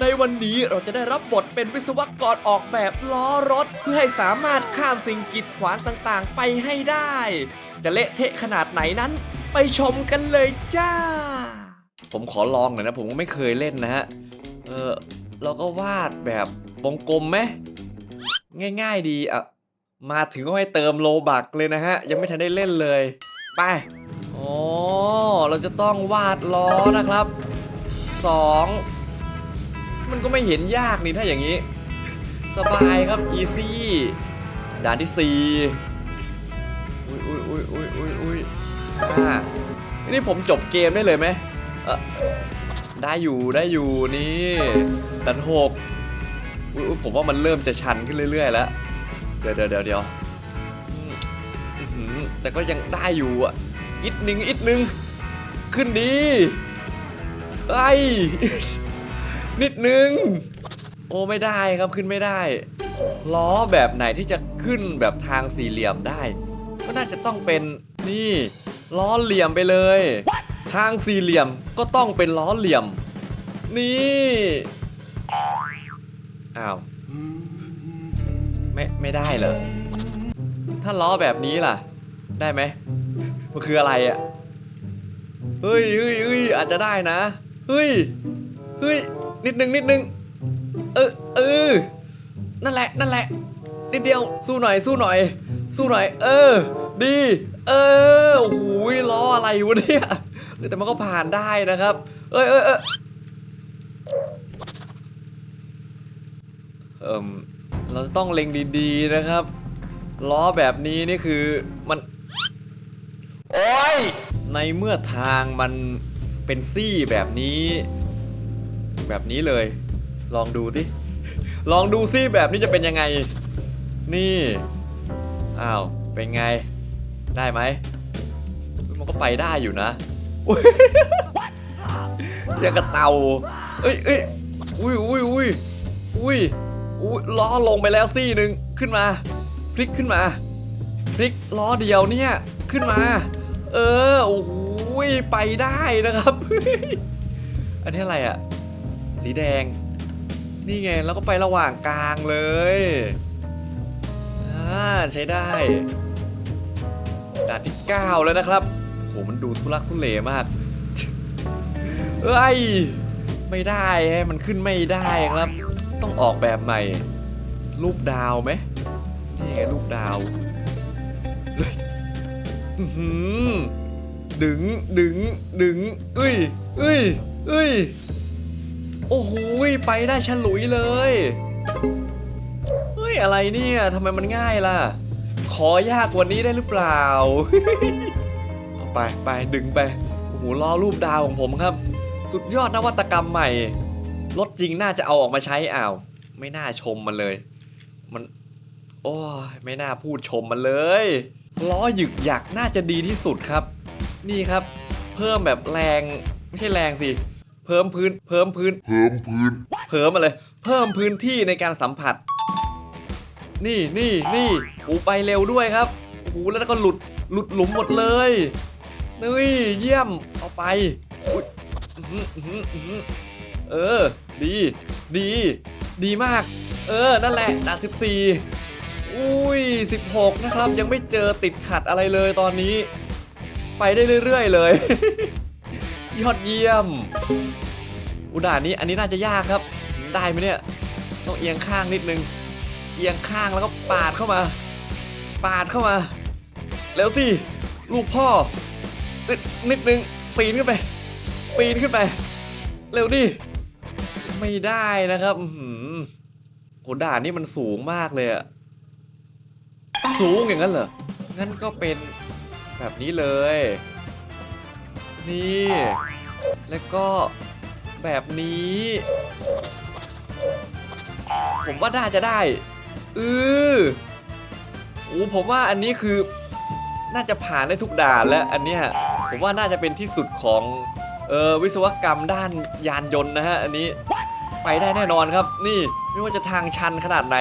ในวันนี้เราจะได้รับบทเป็นวิศวกรออกแบบล้อรถ เพื่อให้สามารถข้ามสิ่งกีดขวางต่างๆ ไปให้ได้ จะเละเทะขนาดไหนนั้น ไปชมกันเลยจ้า ผมขอลองหน่อยนะ ผมก็ไม่เคยเล่นนะฮะ เออเราก็วาดแบบวงกลมไหมง่ายๆดีอะมาถึงก็ให้เติมโลบักเลยนะฮะ ยังไม่ทันได้เล่นเลย ไปอ๋อเราจะต้องวาดล้อนะครับสอง มันก็ไม่เห็นยากนี่ถ้าอย่างนี้ สบายครับอีซี่ด่านที่สี่อุ้ยอุ้ยอุ้ยอุ้ยอุ้ยอุ้ยห้านี่ผมจบเกมได้เลยไหมเออได้อยู่ได้อยู่นี่ด่านหกอุ้ยผมว่ามันเริ่มจะชันขึ้นเรื่อย ๆ แล้ว เดี๋ยวเดี๋ยวเดี๋ยวเดี๋ยวแต่ก็ยังได้อยู่อะอีกหนึ่งอีกหนึ่งขึ้นดีไอ้ นิดนึง โอ้ไม่ได้ครับขึ้นไม่ได้ ล้อแบบไหนที่จะขึ้นแบบทางสี่เหลี่ยมได้ ก็น่าจะต้องเป็นนี่ ล้อเหลี่ยมไปเลย ทางสี่เหลี่ยมก็ต้องเป็นล้อเหลี่ยม นี่อ้าวไม่ไม่ได้เหรอถ้าล้อแบบนี้ล่ะ ได้ไหมมันคืออะไรอะ่ะเฮ้ยเฮ้ยเฮ้ยอาจจะได้นะ เฮ้ย เฮ้ย นิดนึงนิดนึง เออเออนั่นแหละนั่นแหละ นิดเดียวสู้หน่อยสู้หน่อย สู้หน่อย เออ ดี เออโอ้โหล้ออะไรวะเนี่ยแต่มันก็ผ่านได้นะครับ เอ้ยเอ้ยเอยเอิมเราจะต้องเล็งดีๆนะครับ ล้อแบบนี้นี่คือมันโอ้ยในเมื่อทางมันเป็นซี่แบบนี้ แบบนี้เลย ลองดูดิลองดูซี่แบบนี้จะเป็นยังไง นี่อ้าวเป็นไง ได้ไหมมันก็ไปได้อยู่นะยังกระเตาเอ้ยเอ้ยอุ้ยอุ้ยอุ้ยอุ้ยอุ้ยล้อลงไปแล้วซี่หนึ่งขึ้นมา พลิกขึ้นมา พลิกล้อเดียวเนี่ยขึ้นมา เออโอ้โหไปได้นะครับ อันนี้อะไรอะ่ะ สีแดง นี่ไงแล้วก็ไประหว่างกลางเลยอ่าใช้ได้ด่านที่ 9 แล้วนะครับโหมันดูทุลักทุเลมากเอ้ยไม่ได้ฮะมันขึ้นไม่ได้ครับ ต้องออกแบบใหม่ รูปดาวไหมนี่ไงรูปดาวดึงดึงดึงเอ้ยเอ้ยเอ้ย โอ้โหไปได้ฉลุยเลย เฮ้ย อะไรเนี่ยทำไมมันง่ายล่ะ ขอยากกว่านี้ได้หรือเปล่า เอาไปไปดึงไป โอ้โหล้อรูปดาวของผมครับ สุดยอดนวัตกรรมใหม่ รถจริงน่าจะเอาออกมาใช้อ้าว ไม่น่าชมมันเลย มัน โอ้ยไม่น่าพูดชมมันเลย ล้อหยึกหยักน่าจะดีที่สุดครับ นี่ครับ เพิ่มแบบแรงไม่ใช่แรงสิ เพิ่มพื้น เพิ่มพื้น เพิ่มพื้น เพิ่มมาเลยเพิ่มพื้นที่ในการสัมผัส นี่นี่นี่โอ้ไปเร็วด้วยครับโอ้โหแล้วก็หลุด หลุดหลุมหมดเลยนี่เยี่ยม เอาไปอุ๊ยอื้อหืออื้อหืออื้อหือเออ ดี ดี ดีมาก เออ นั่นแหละด่าน14 อุ้ย 16 นะครับ ยังไม่เจอติดขัดอะไรเลยตอนนี้ ไปได้เรื่อย ๆ เลย ยอดเยี่ยม อุด่านนี้อันนี้น่าจะยากครับ ได้ไหมเนี่ย ต้องเอียงข้างนิดนึง เอียงข้างแล้วก็ปาดเข้ามา ปาดเข้ามาเร็วสิ ลูกพ่อนิดนิดนึง ปีนขึ้นไป ปีนขึ้นไป เร็วดิ ไม่ได้นะครับอื้อหือโหด่านนี้มันสูงมากเลยอะสูงอย่างนั้นเหรอ งั้นก็เป็นแบบนี้เลย นี่ แล้วก็แบบนี้ ผมว่าน่าจะได้เออโอ้ผมว่าอันนี้คือน่าจะผ่านได้ทุกด่านแล้วอันเนี้ยผมว่าน่าจะเป็นที่สุดของเออวิศวกรรมด้านยานยนต์นะฮะอันนี้ไปได้แน่นอนครับ นี่ไม่ว่าจะทางชันขนาดไหน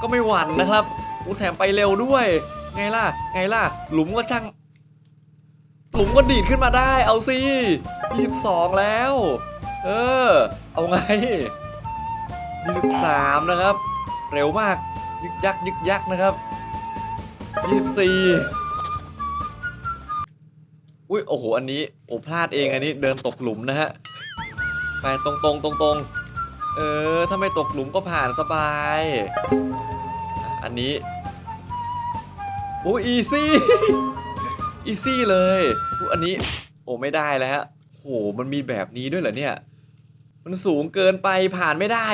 ก็ไม่หวั่นนะครับอู้แถมไปเร็วด้วย ไงล่ะ ไงล่ะ หลุมก็ช่าง หลุมก็ดีดขึ้นมาได้ เอาสิ22 แล้ว เออ เอาไง23นะครับ เร็วมาก ยึกยักยึกยักนะครับ 24 อุ้ย โอ้โห อันนี้ โอ้พลาดเองอันนี้ เดินตกหลุมนะฮะ ไปตรงตรงตรงตรงเออ ถ้าไม่ตกหลุมก็ผ่านสบาย อันนี้ โอ้อีซี่ อีซี่เลยอันนี้โอ้ไม่ได้แล้วโหมันมีแบบนี้ด้วยเหรอเนี่ย มันสูงเกินไปผ่านไม่ได้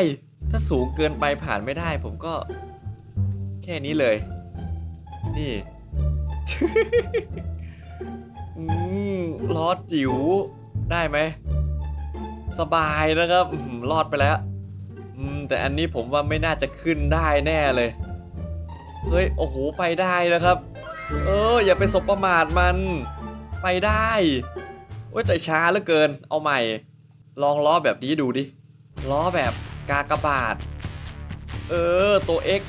ถ้าสูงเกินไปผ่านไม่ได้ ผมก็ แค่นี้เลย นี่ลอดจิ๋วได้ไหม สบายนะครับอื้อหือรอดไปแล้วแต่อันนี้ผมว่าไม่น่าจะขึ้นได้แน่เลย เฮ้ย โอ้โห ไปได้นะครับ เออ อย่าไปสบประมาทมัน ไปได้เว้ยแต่ช้าเหลือเกิน เอาใหม่ ลองล้อแบบนี้ดูดิ ล้อแบบกากบาท เออ ตัว X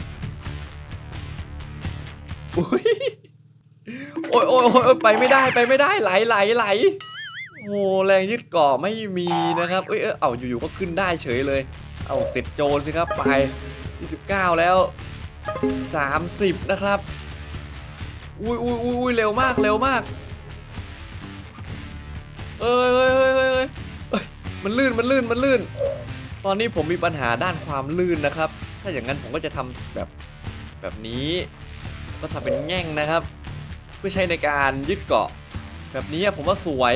อุ้ยโอ้ยโอ้ยโอ้ยโอ้ยไปไม่ได้ไปไม่ได้ไหลไหลไหลโอ้แรงยึดเกาะไม่มีนะครับ เอ้ยเอ้ยเอาอยู่ๆก็ขึ้นได้เฉยเลย เอาเสร็จโจรสิครับไป 29 แล้ว 30 นะครับ อุ้ยอุ้ยอุ้ยอุ้ยเร็วมากเร็วมาก เอ้ยเอ้ยเอ้ยเอ้ยเอ้ยเอ้ยมันลื่นมันลื่นมันลื่น ตอนนี้ผมมีปัญหาด้านความลื่นนะครับ ถ้าอย่างนั้นผมก็จะทำแบบแบบนี้ก็ทำเป็นแง่งนะครับ เพื่อใช้ในการยึดเกาะ แบบนี้ผมว่าสวย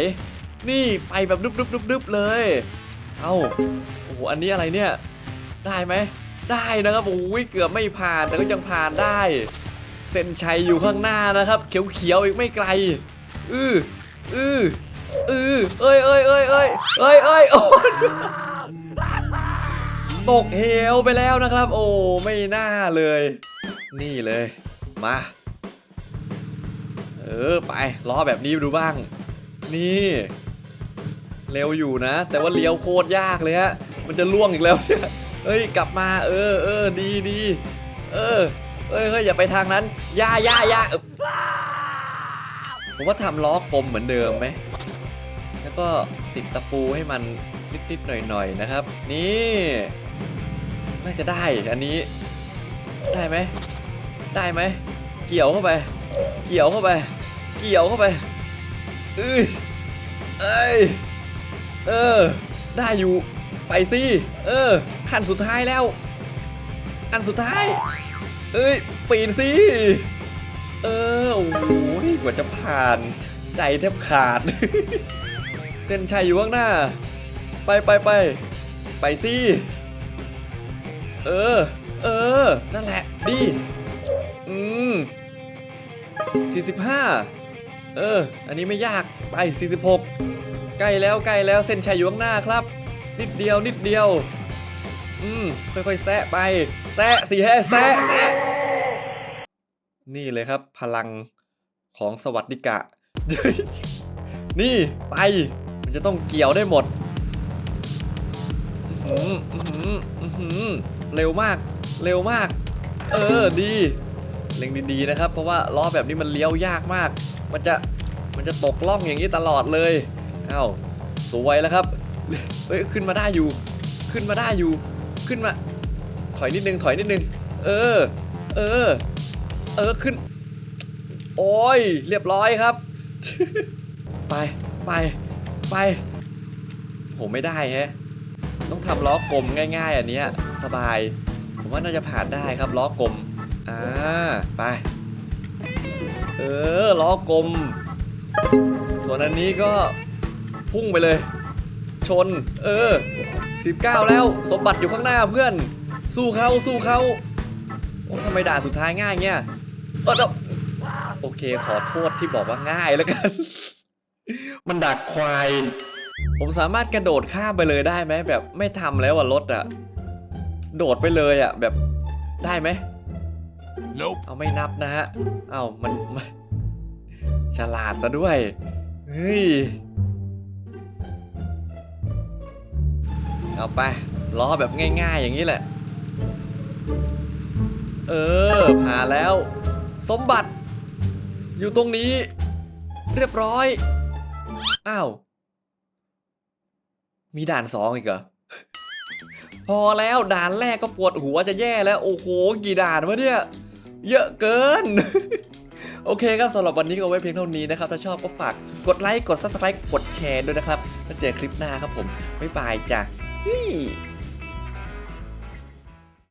นี่ไปแบบดึบดึบดึบดึบเลย เอ้าโอ้โหอันนี้อะไรเนี่ย ได้ไหม ได้นะครับโอ้ยเกือบไม่ผ่านแต่ก็ยังผ่านได้ เส้นชัยอยู่ข้างหน้านะครับ เขียวๆอีกไม่ไกล อืออืออือเอ้ยเอ้ยเอ้ยเอ้ยเอ้ยเอ้ยโอ้ยตกเหวไปแล้วนะครับ โอ้ไม่น่าเลย นี่เลย มา เออไปล้อแบบนี้ดูบ้าง นี่ เร็วอยู่นะ แต่ว่าเลี้ยวโคตรยากเลยฮะมันจะล่วงอีกแล้วเฮ้ยกลับมา เออเออดีดีเออ เฮ้ยเฮ้ยอย่าไปทางนั้นย่าย่าย่าเออผมว่าทำล้อกลมเหมือนเดิมไหม แล้วก็ติดตะปูให้มันนิดๆหน่อยๆนะครับ นี่ น่าจะได้อันนี้ ได้ไหม ได้ไหม เกี่ยวเข้าไป เกี่ยวเข้าไป เกี่ยวเข้าไปเอ้ยเอ้ย เออ ได้อยู่ ไปสิ เออ ขั้นสุดท้ายแล้ว อันสุดท้าย เอ้ย ปีนสิ เออ โอ้โหกว่าจะผ่าน ใจแทบขาด เส้นชัยอยู่ข้างหน้า ไปไปไป ไปสิ เออ เออ นั่นแหละ ดี อืม45เออ อันนี้ไม่ยาก ไป 46 ใกล้แล้วใกล้แล้วเส้นชัยอยู่ข้างหน้าครับ นิดเดียวนิดเดียว อืม ค่อยๆ แซะไป แซะสิแฮะแซะแซะนี่เลยครับ พลังของสวัสดิกะ นี่ไป มันจะต้องเกี่ยวได้หมดเร็วมาก เร็วมาก เออดีเล็งดีๆนะครับ เพราะว่าล้อแบบนี้มันเลี้ยวยากมาก มันจะมันจะตกล่องอย่างนี้ตลอดเลยเอ้าสวยแล้วครับเฮ้ยขึ้นมาได้อยู่ ขึ้นมาได้อยู่ ขึ้นมา ถอยนิดนึงถอยนิดนึง เออ เออ เออขึ้น โอ้ย เรียบร้อยครับ ไปไปไป ผมไม่ได้แฮะ ต้องทำล้อกลมง่าย ๆ อันนี้สบาย ผมว่าน่าจะผ่านได้ครับล้อกลม อ่า ไป เออล้อกลม ส่วนอันนี้ก็พุ่งไปเลย ชน เออ 19 แล้วสมบัติอยู่ข้างหน้าเพื่อน สู้เขาสู้เขาโอ้ทำไมด่าสุดท้ายง่ายเงี้ยเออเดี๋ยวโอเคขอโทษที่บอกว่าง่ายแล้วกัน มันดักควาย ผมสามารถกระโดดข้ามไปเลยได้ไหมแบบไม่ทำแล้วอะรถอะโดดไปเลยอะแบบได้ไหม Nope. เอาไม่นับนะฮะ เอามันมันฉลาดซะด้วย เฮ้ย เอาไปล้อแบบง่ายๆอย่างนี้แหละ เออผ่านแล้ว สมบัติ อยู่ตรงนี้ เรียบร้อย อ้าว มีด่านสองอีกเหรอ พอแล้วด่านแรกก็ปวดหัวจะแย่แล้ว โอ้โห กี่ด่านวะเนี่ย เยอะเกินโอเคครับสำหรับวันนี้ก็ไว้เพียงเท่านี้นะครับ ถ้าชอบก็ฝากกดไลค์ กด subscribe กดแชร์ด้วยนะครับ แล้วเจอคลิปหน้าครับผม บ๊ายบายจ้ะนี่